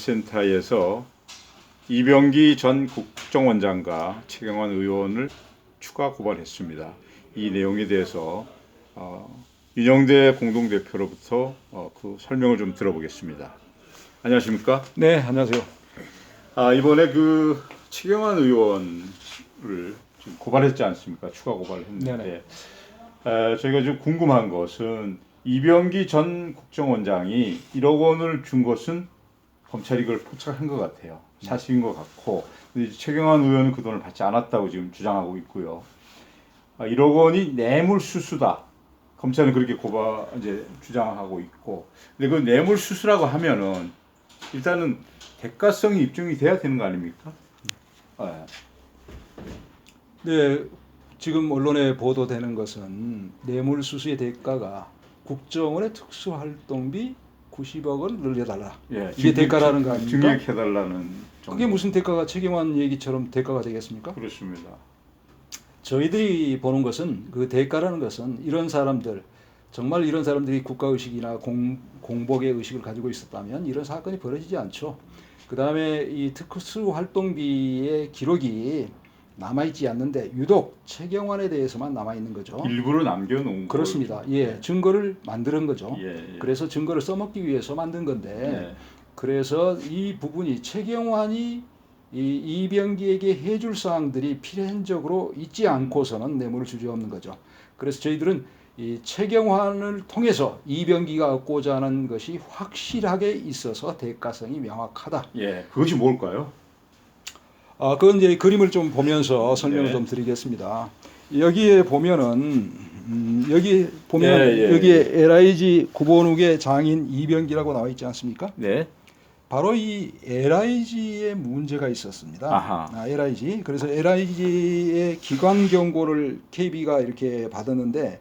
센터에서 이병기 전 국정원장과 최경환 의원을 추가 고발했습니다. 이 내용에 대해서 어, 윤영대 공동대표로부터 어, 그 설명을 좀 들어보겠습니다. 안녕하십니까? 네, 안녕하세요. 아, 이번에 그 최경환 의원을 지금 고발했지 않습니까? 추가 고발을 했는데. 에, 저희가 좀 궁금한 것은 이병기 전 국정원장이 1억 원을 준 것은 검찰이 그걸 포착한 것 같아요. 사실인 것 같고 최경환 의원은 그 돈을 받지 않았다고 지금 주장하고 있고요. 아, 1억 원이 뇌물 수수다. 검찰은 그렇게 고발 이제 주장하고 있고 근데 그 뇌물 수수라고 하면은 일단은 대가성이 입증이 돼야 되는 거 아닙니까? 아, 네, 지금 언론에 보도되는 것은 뇌물 수수의 대가가 국정원의 특수활동비 90억을 늘려달라. 예, 이게 대가라는 거 아닙니까? 증액해달라는 정도. 그게 무슨 대가가 최경환 얘기처럼 대가가 되겠습니까? 그렇습니다. 저희들이 보는 것은 그 대가라는 것은 이런 사람들 정말 이런 사람들이 국가 의식이나 공, 공복의 의식을 가지고 있었다면 이런 사건이 벌어지지 않죠. 그 다음에 이 특수 활동비의 기록이 남아 있지 않는데 유독 최경환에 대해서만 남아 있는 거죠. 일부러 남겨놓은 그렇습니다. 예, 증거를 만드는 거죠. 거. 예, 예. 그래서 증거를 써먹기 위해서 만든 건데 예. 그래서 이 부분이 최경환이 이 이병기에게 해줄 사항들이 필연적으로 있지 않고서는 뇌물을 주지 없는 거죠. 그래서 저희들은 이 최경환을 통해서 이병기가 얻고자 하는 것이 확실하게 있어서 대가성이 명확하다. 예, 그것이 뭘까요? 아, 그건 이제 그림을 좀 보면서 설명을 네. 좀 드리겠습니다. 여기에 보면은 음, 여기 보면 예, 예, 여기에 LIG 구본욱의 장인 이병기라고 나와 있지 않습니까? 네. 바로 이 LIG에 문제가 있었습니다. 아하. 아, LIG. 그래서 LIG의 기관 경고를 KB가 이렇게 받았는데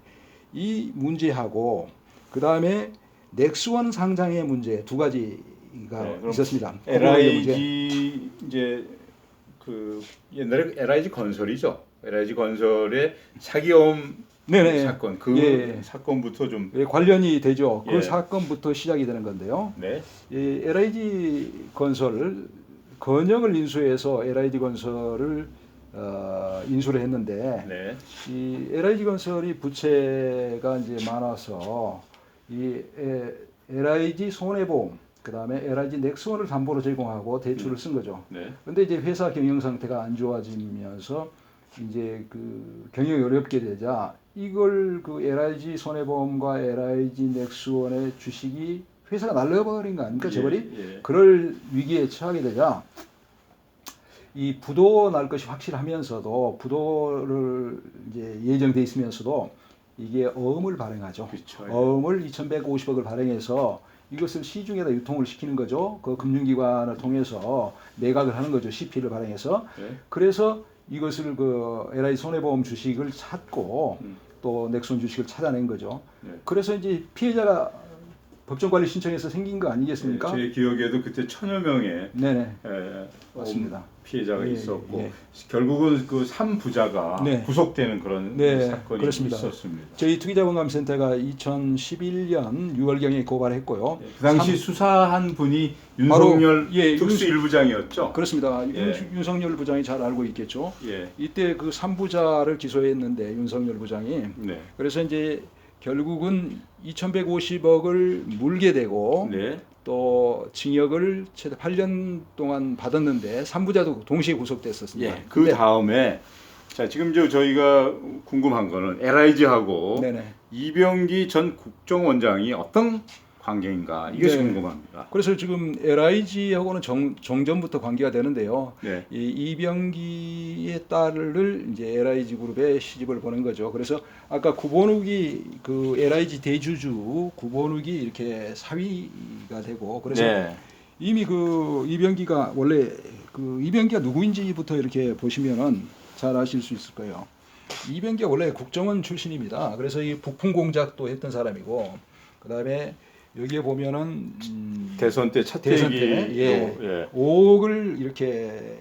이 문제하고 그 다음에 넥스원 상장의 문제 두 가지가 네, 있었습니다. 구본욱의 문제. LIG 이제 그 옛날에 LIG 건설이죠. LIG 건설의 사기업 네네. 사건 그 예. 사건부터 좀 예, 관련이 되죠. 그 예. 사건부터 시작이 되는 건데요. 네. 이 LIG 건설 건영을 인수해서 LIG 건설을 어, 인수를 했는데 네. 이 LIG 건설이 부채가 이제 많아서 이 에, LIG 손해보험 그다음에 LIG 넥스원을 담보로 제공하고 대출을 쓴 거죠. 네. 근데 이제 회사 경영 상태가 안 좋아지면서 이제 그 경영이 어렵게 되자 이걸 그 LIG 손해보험과 LIG 넥스원의 주식이 회사가 날려버린 거 아닙니까 저버리? 예, 예. 그럴 위기에 처하게 되자 이 부도 날 것이 확실하면서도 부도를 이제 예정돼 있으면서도 이게 어음을 발행하죠. 그렇죠. 예. 어음을 2,150억을 발행해서 이것을 시중에다 유통을 시키는 거죠. 그 금융기관을 통해서 매각을 하는 거죠. CP를 발행해서. 네. 그래서 이것을 그 LI 손해보험 주식을 찾고 음. 또 넥슨 주식을 찾아낸 거죠. 네. 그래서 이제 피해자가 법정 관리 신청해서 생긴 거 아니겠습니까? 제 기억에도 그때 천여 명의 네네. 에, 맞습니다. 피해자가 예, 있었고 예, 예. 결국은 그 삼부자가 네. 구속되는 그런 네, 사건이 그렇습니다. 있었습니다. 저희 투기자본감센터가 2011년 6월경에 고발했고요. 그 당시 삼- 수사한 분이 바로, 윤석열 예, 특수 윤- 일부장이었죠. 그렇습니다. 예. 윤, 윤석열 부장이 잘 알고 있겠죠. 예. 이때 그 3부자를 기소했는데 윤석열 부장이 네. 그래서 이제 결국은 2,150억을 물게 되고 네. 또 징역을 최대 8년 동안 받았는데 3부자도 동시에 구속됐었습니다. 예. 그 다음에 자 지금 저 저희가 궁금한 거는 LIG하고 네네. 이병기 전 국정원장이 어떤 관계인가 이것이 네. 궁금합니다. 그래서 지금 LIG하고는 정, 정전부터 관계가 되는데요. 네. 이 이병기의 딸을 이제 LIG 그룹에 시집을 보낸 거죠. 그래서 아까 구본욱이 그 LIG 대주주 구본욱이 이렇게 사위가 되고 그래서 네. 이미 그 이병기가 원래 그 이병기가 누구인지부터 이렇게 보시면은 잘 아실 수 있을 거예요. 이병기가 원래 국정원 출신입니다. 그래서 이 북풍 공작도 했던 사람이고 그다음에 여기에 보면은 음, 대선 때 차태기 대선 때, 예. 예. 5억을 이렇게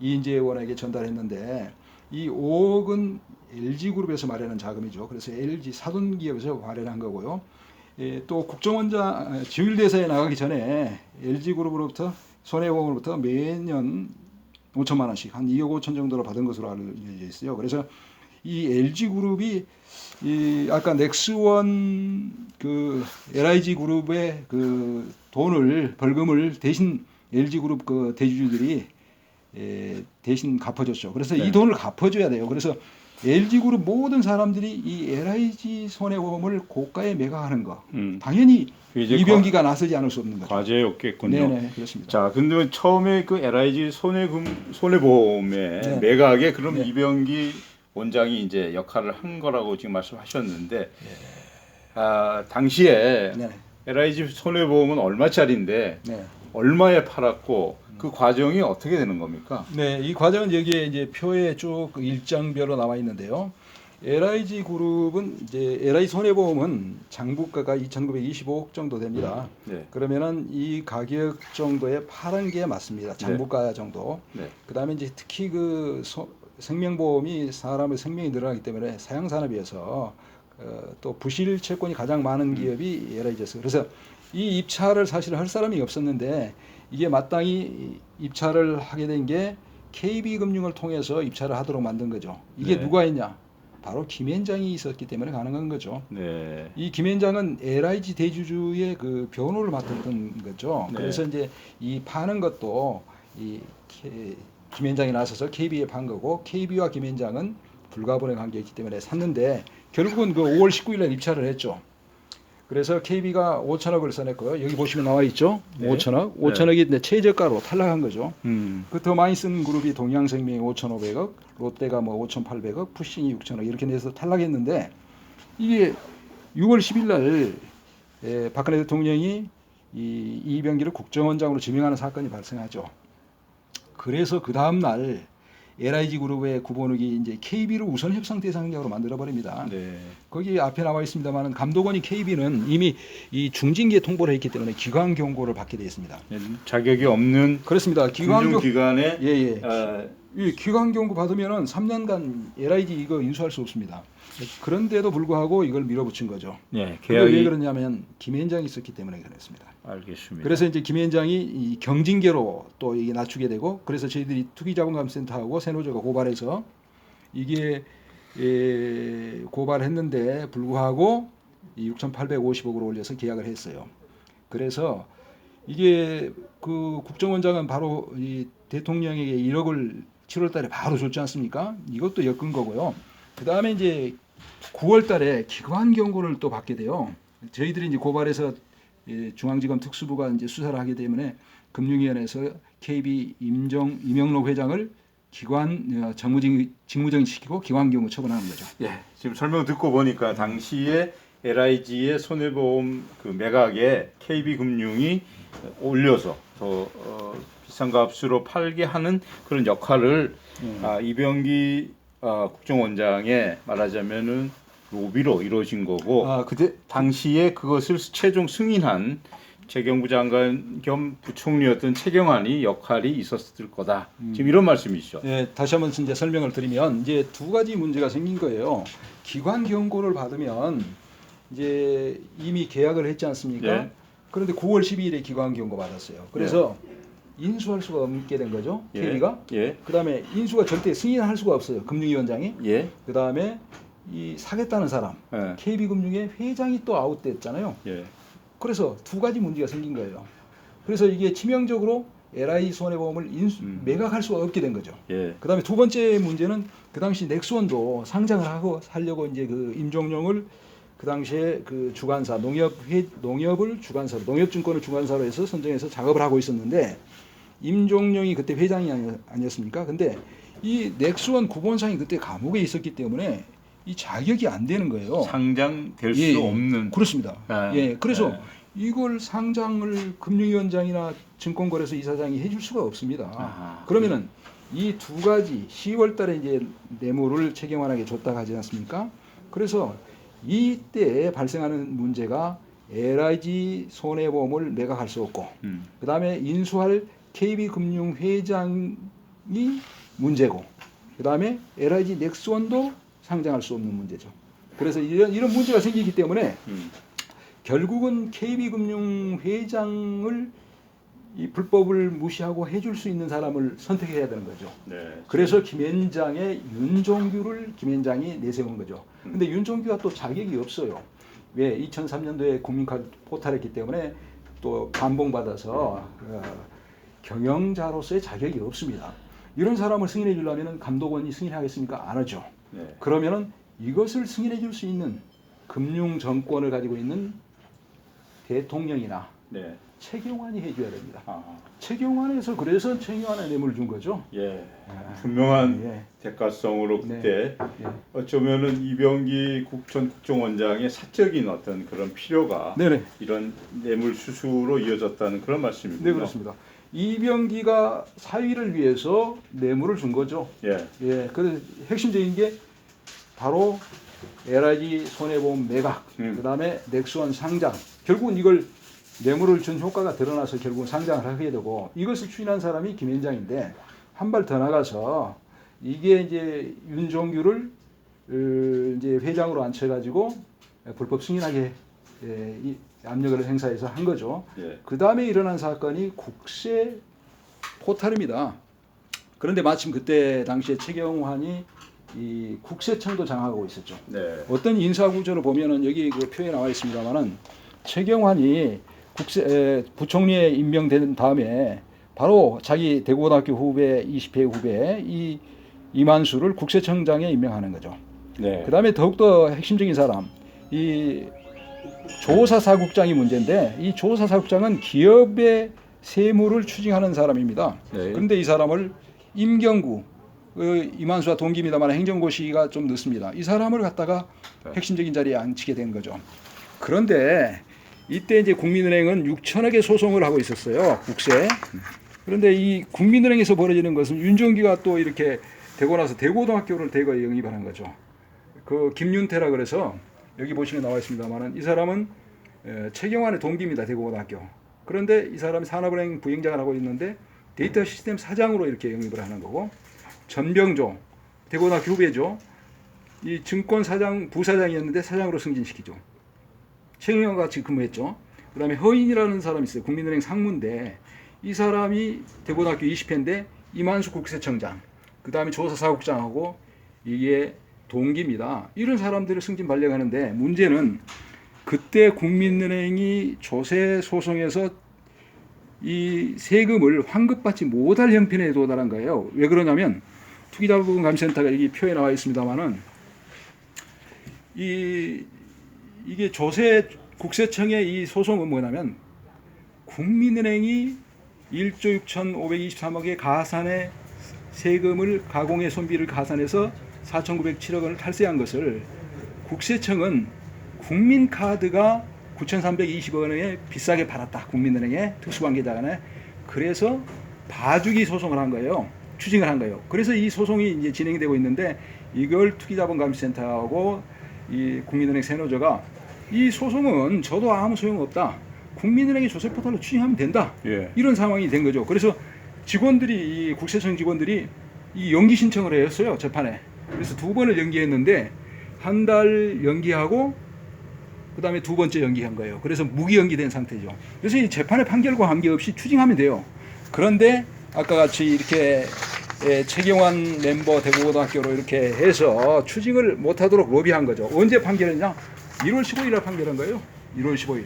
이인재 의원에게 전달했는데 이 5억은 LG 그룹에서 마련한 자금이죠. 그래서 LG 사돈기업에서 마련한 거고요. 예, 또 국정원장 지휘대사에 나가기 전에 LG 그룹으로부터 손해보험으로부터 매년 5천만 원씩 한 2억 5천 정도로 받은 것으로 알려져 있어요. 그래서 이 LG 그룹이 이 아까 넥스원 그 LIG 그룹의 그 돈을 벌금을 대신 LG 그룹 그 대주주들이 에, 대신 갚아줬죠. 그래서 네. 이 돈을 갚아줘야 돼요. 그래서 LG 그룹 모든 사람들이 이 LIG 손해보험을 고가에 매각하는 거 음. 당연히 이제 이병기가 나서지 않을 수 없는 거죠. 과제였겠군요. 네네 그렇습니다. 자, 근데 처음에 그 LIG 손해금 손해보험의 네. 매각에 그럼 네. 이병기 원장이 이제 역할을 한 거라고 지금 말씀하셨는데 아, 당시에 네, LIG 손해보험은 얼마짜리인데 네. 얼마에 팔았고 그 과정이 어떻게 되는 겁니까? 네, 이 과정은 여기에 이제 표에 쭉그 일정별로 나와 있는데요. LIG 그룹은 이제 LIG 손해보험은 장부가가 2,925억 정도 됩니다. 네. 그러면은 이 가격 정도에 파란 게 맞습니다. 장부가 정도. 네. 그다음에 이제 특히 그 소- 생명보험이 사람의 생명이 늘어나기 때문에 사양 산업이어서 어, 또 부실 채권이 가장 많은 기업이 LIG였어요. 그래서 이 입찰을 사실 할 사람이 없었는데 이게 마땅히 입찰을 하게 된 게 KB금융을 통해서 입찰을 하도록 만든 거죠. 이게 네. 누가 했냐? 바로 김현장이 있었기 때문에 가능한 거죠. 네. 이 김현장은 LIG 대주주의 그 변호를 맡았던 거죠. 네. 그래서 이제 이 파는 것도 이 김현장이 나서서 KB에 판 거고 KB와 김현장은 불가분의 관계였기 때문에 샀는데 결국은 그 5월 19일 날 입찰을 했죠. 그래서 KB가 5천억을 써냈고요. 여기 보시면 나와 있죠. 네. 5천억. 네. 5천억이 네. 최저가로 탈락한 거죠. 음. 그더 많이 쓴 그룹이 동양생명이 5,500억, 롯데가 뭐 5,800억, 푸싱이 6,000억 이렇게 내서 탈락했는데 이게 6월 10일 날 에, 박근혜 대통령이 이 이병기를 국정원장으로 지명하는 사건이 발생하죠. 그래서 그 다음 날 LIG 그룹의 구본욱이 이제 KB를 우선 협상 대상자로 만들어 버립니다. 네. 거기 앞에 나와 있습니다만 감독원이 KB는 이미 이 중징계 통보를 했기 때문에 기관 경고를 받게 되어 있습니다. 자격이 없는 그렇습니다. 기관 경 금융기관에 예, 예. 어, 이 기관 경고 받으면은 3년간 LIG 이거 인수할 수 없습니다. 그런데도 불구하고 이걸 밀어붙인 거죠. 네, 왜 계약이 그러냐면 김현장이 있었기 때문에 그랬습니다. 알겠습니다. 그래서 이제 김현장이 이 경징계로 또 이게 낮추게 되고 그래서 저희들이 투기자본감센터하고 세노조가 고발해서 이게 예, 고발했는데 불구하고 이 6,850억으로 올려서 계약을 했어요. 그래서 이게 그 국정원장은 바로 이 대통령에게 1억을 7월달에 바로 줬지 않습니까? 이것도 엮은 거고요. 그 다음에 이제 9월달에 기관 경고를 또 받게 돼요. 저희들이 이제 고발해서 예, 중앙지검 특수부가 이제 수사를 하기 때문에 금융위원회에서 KB 임정 이명록 회장을 기관 어, 정무직 직무정지 시키고 기관 경고 처분하는 거죠. 예, 지금 설명 듣고 보니까 당시에 LIG의 손해보험 그 매각에 KB금융이 올려서 더 어, 비싼 값으로 팔게 하는 그런 역할을 음. 아, 이병기 아, 국정원장의 말하자면은 로비로 이루어진 거고 아 그때 당시에 그것을 최종 승인한 재경부 장관 겸 부총리였던 최경환이 역할이 있었을 거다. 지금 이런 말씀이시죠. 예, 다시 한번 이제 설명을 드리면 이제 두 가지 문제가 생긴 거예요. 기관 경고를 받으면 이제 이미 계약을 했지 않습니까? 예. 그런데 9월 12일에 기관 경고 받았어요. 그래서 인수할 수가 없게 된 거죠. 예. KB가. 예. 그다음에 인수가 절대 승인할 수가 없어요. 금융위원장이. 예. 그다음에 이 사겠다는 사람 예. KB금융의 회장이 또 아웃됐잖아요. 예. 그래서 두 가지 문제가 생긴 거예요. 그래서 이게 치명적으로 LI 손해보험을 인수, 음. 매각할 수가 없게 된 거죠. 예. 그다음에 두 번째 문제는 그 당시 넥스원도 상장을 하고 하려고 이제 그 임종용을 그 당시에 그 주관사 농협 회 농협을 주관사로 농협증권을 주관사로 해서 선정해서 작업을 하고 있었는데 임종용이 그때 회장이 아니, 아니었습니까? 근데 이 넥스원 구본상이 그때 감옥에 있었기 때문에 이 자격이 안 되는 거예요. 상장될 수 예, 예. 없는 그렇습니다. 아, 예, 그래서 예. 이걸 상장을 금융위원장이나 증권거래소 이사장이 해줄 수가 없습니다. 아하. 그러면은 이두 가지 10월달에 이제 뇌물을 최경환에게 줬다 하지 않습니까? 그래서 이때 발생하는 문제가 LIG 손해보험을 매각할 수 없고 음. 그 다음에 인수할 KB금융 회장이 문제고 그 다음에 LIG 넥스원도 상장할 수 없는 문제죠. 그래서 이런 이런 문제가 생기기 때문에 음. 결국은 KB금융 회장을 이 불법을 무시하고 해줄 수 있는 사람을 선택해야 되는 거죠. 네. 그래서 김현장의 윤종규를 김현장이 내세운 거죠. 음. 근데 윤종규가 또 자격이 없어요. 왜? 2003년도에 국민카드 포탈했기 때문에 또 감봉받아서 어, 경영자로서의 자격이 없습니다. 이런 사람을 승인해 주려면 감독원이 승인하겠습니까? 안 하죠. 네. 그러면은 이것을 승인해 줄 수 있는 금융 정권을 가지고 있는 대통령이나 네. 최경환이 해줘야 됩니다. 아, 최경환에서 그래서 최경환에 뇌물을 준 거죠. 예. 분명한 예. 대가성으로 네. 그때 예. 어쩌면은 이병기 국전 국정원장의 사적인 어떤 그런 필요가 네네. 이런 뇌물 수수로 이어졌다는 그런 말씀이군요. 네 그렇습니다. 이병기가 사위를 위해서 뇌물을 준 거죠. 예. 예, 그 핵심적인 게 바로 LIG 손해보험 매각, 음. 그다음에 넥스원 상장. 결국은 이걸 뇌물을 준 효과가 드러나서 결국은 상장을 하게 되고 이것을 추진한 사람이 김현장인데 한 발 더 나가서 이게 이제 윤종규를 어, 이제 회장으로 앉혀가지고 불법 승인하게 예, 이 압력을 행사해서 한 거죠. 예. 그 다음에 일어난 사건이 국세 포탈입니다. 그런데 마침 그때 당시에 최경환이 이 국세청도 장악하고 있었죠. 네. 어떤 인사 구조를 보면은 여기 그 표에 나와 있습니다만은 최경환이 국세 에, 부총리에 임명된 다음에 바로 자기 대구고등학교 후배 20회 후배 이 이만수를 국세청장에 임명하는 거죠. 네. 그 다음에 더욱더 핵심적인 사람 이 조사사국장이 문제인데 이 조사사국장은 기업의 세무를 추징하는 사람입니다. 네. 그런데 이 사람을 임경구 그 이만수와 동기입니다만 행정고시가 좀 늦습니다. 이 사람을 갖다가 네. 핵심적인 자리에 앉히게 된 거죠. 그런데 이때 이제 국민은행은 6천억의 소송을 하고 있었어요. 국세. 그런데 이 국민은행에서 벌어지는 것은 윤종기가 또 이렇게 되고 나서 대고등학교를 대거 영입을 한 거죠. 그 김윤태라 그래서 여기 보시면 나와 있습니다만은 이 사람은 에, 최경환의 동기입니다. 대고등학교. 그런데 이 사람이 산업은행 부행장을 하고 있는데 데이터 시스템 사장으로 이렇게 영입을 하는 거고 전병조 대고등학교 후배죠. 이 증권 사장 부사장이었는데 사장으로 승진시키죠. 최경환과 같이 근무했죠. 그 다음에 허인이라는 사람이 있어요. 국민은행 상무인데 이 사람이 대고등학교 20회인데 이만수 국세청장, 그 다음에 조사사국장하고 이게 동기입니다. 이런 사람들을 승진 발령하는데 문제는 그때 국민은행이 조세 소송에서 이 세금을 환급받지 못할 형편에 도달한 거예요. 왜 그러냐면 투기자본감센터가 여기 표에 나와 있습니다만은 이 이게 조세 국세청의 이 소송은 뭐냐면 국민은행이 1조 6,523억의 가산의 세금을 가공의 손비를 가산해서 4,907억 원을 탈세한 것을 국세청은 국민카드가 9,320억 원에 비싸게 팔았다. 국민은행에 특수관계자 간에 그래서 봐주기 소송을 한 거예요. 추징을 한 거예요. 그래서 이 소송이 이제 진행이 되고 있는데 이걸 투기자본감시센터하고 이 국민은행 세노저가 이 소송은 저도 아무 소용 없다. 국민은행이 조세 포탈로 추징하면 된다. 예. 이런 상황이 된 거죠. 그래서 직원들이 이 국세청 직원들이 이 연기 신청을 했어요 재판에. 그래서 두 번을 연기했는데 한 달 연기하고 그다음에 두 번째 연기한 거예요. 그래서 무기 연기된 상태죠. 그래서 이 재판의 판결과 관계없이 추징하면 돼요. 그런데 아까 같이 이렇게 예, 최경환 멤버 대구고등학교로 이렇게 해서 추징을 못하도록 로비한 거죠. 언제 판결했냐? 1월 15일 날 판결한 거예요. 1월 15일.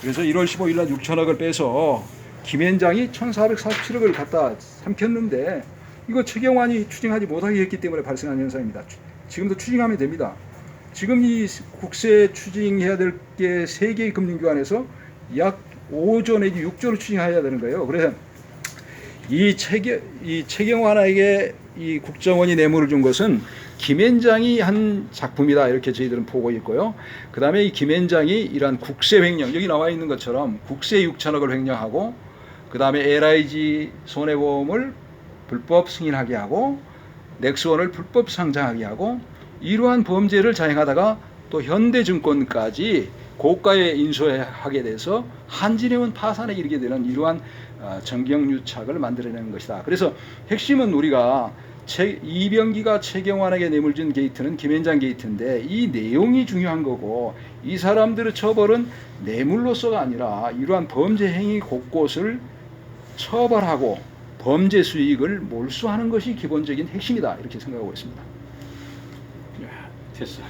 그래서 1월 15일 날 6천억을 빼서 김현장이 1,447억을 갖다 삼켰는데 이거 최경환이 추징하지 못하게 했기 때문에 발생한 현상입니다. 추- 지금도 추징하면 됩니다. 지금 이 국세 추징해야 될 게 세 개의 금융기관에서 약 5조 내지 6조를 추징해야 되는 거예요. 그래서 이 최경 이 최경환에게 이 국정원이 뇌물을 준 것은 김현장이 한 작품이다 이렇게 저희들은 보고 있고요. 그 다음에 이 김현장이 이러한 국세 횡령 여기 나와 있는 것처럼 국세 6천억을 횡령하고 그 다음에 LIG 손해보험을 불법 승인하게 하고 넥스원을 불법 상장하게 하고 이러한 범죄를 자행하다가 또 현대증권까지 고가에 인수하게 돼서 한진해운 파산에 이르게 되는 이러한 어, 정경유착을 만들어내는 것이다. 그래서 핵심은 우리가 최, 이병기가 최경환에게 뇌물 준 게이트는 김현장 게이트인데 이 내용이 중요한 거고 이 사람들의 처벌은 뇌물로서가 아니라 이러한 범죄 행위 곳곳을 처벌하고 범죄 수익을 몰수하는 것이 기본적인 핵심이다 이렇게 생각하고 있습니다. 됐어.